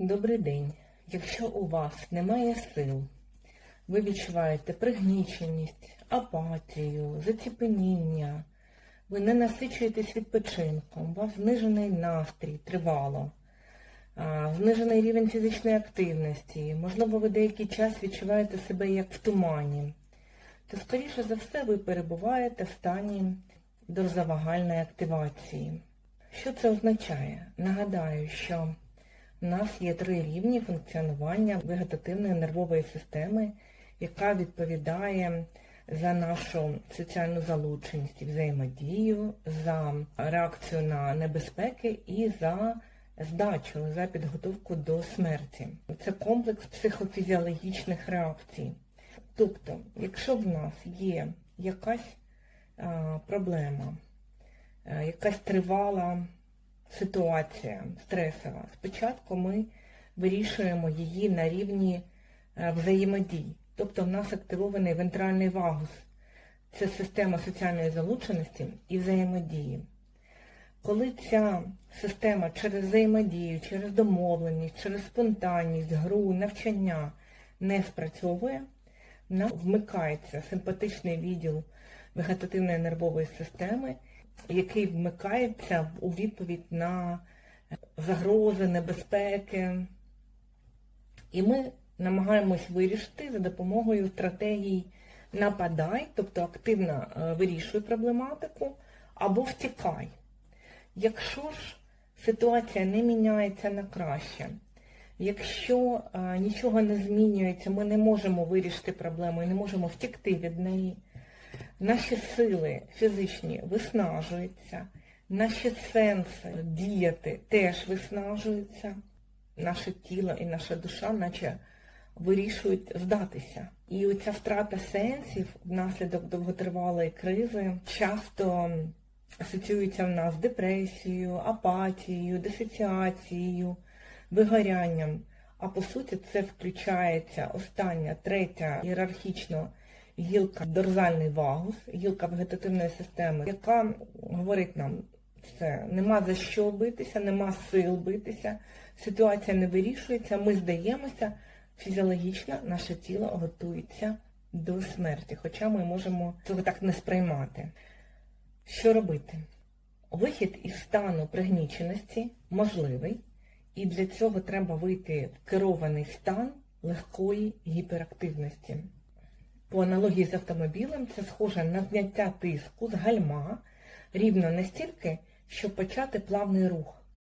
Добрий день. Якщо у вас немає сил, ви відчуваєте пригніченість, апатію, заціпеніння, ви не насичуєтесь відпочинком, у вас знижений настрій тривало, знижений рівень фізичної активності, можливо, ви деякий час відчуваєте себе як в тумані, то, скоріше за все, ви перебуваєте в стані дорзавагальної активації. Що це означає? Нагадаю, що у нас є три рівні функціонування вегетативної нервової системи, яка відповідає за нашу соціальну залученість і взаємодію, за реакцію на небезпеки і за здачу, за підготовку до смерті. Це комплекс психофізіологічних реакцій. Тобто, якщо в нас є якась проблема, якась тривала ситуація стресова. Спочатку ми вирішуємо її на рівні е, взаємодії. Тобто в нас активований вентральний вагус. Це система соціальної залученості і взаємодії. Коли ця система через взаємодію, через домовленість, через спонтанність, гру, навчання не спрацьовує, вмикається симпатичний відділ вегетативної нервової системи, який вмикається у відповідь на загрози, небезпеки. І ми намагаємось вирішити за допомогою стратегій нападай, тобто активно е, вирішуй проблематику, або втікай. Якщо ж ситуація не міняється на краще, якщо е, нічого не змінюється, ми не можемо вирішити проблему і не можемо втекти від неї, наші сили фізичні виснажуються, наші сенси діяти теж виснажуються, наше тіло і наша душа, наче вирішують здатися. І оця втрата сенсів внаслідок довготривалої кризи часто асоціюється в нас з депресією, апатією, дисоціацією, вигорянням. А по суті це включається остання, третя ієрархічно гілка дорзальний вагус, гілка вегетативної системи, яка говорить нам, все, нема за що битися, нема сил битися, ситуація не вирішується, ми здаємося, фізіологічно наше тіло готується до смерті, хоча ми можемо цього так не сприймати. Що робити? Вихід із стану пригніченості можливий, і для цього треба вийти в керований стан легкої гіперактивності. По аналогії з автомобілем це схоже на зняття тиску з гальма рівно настільки, щоб почати плавний рух.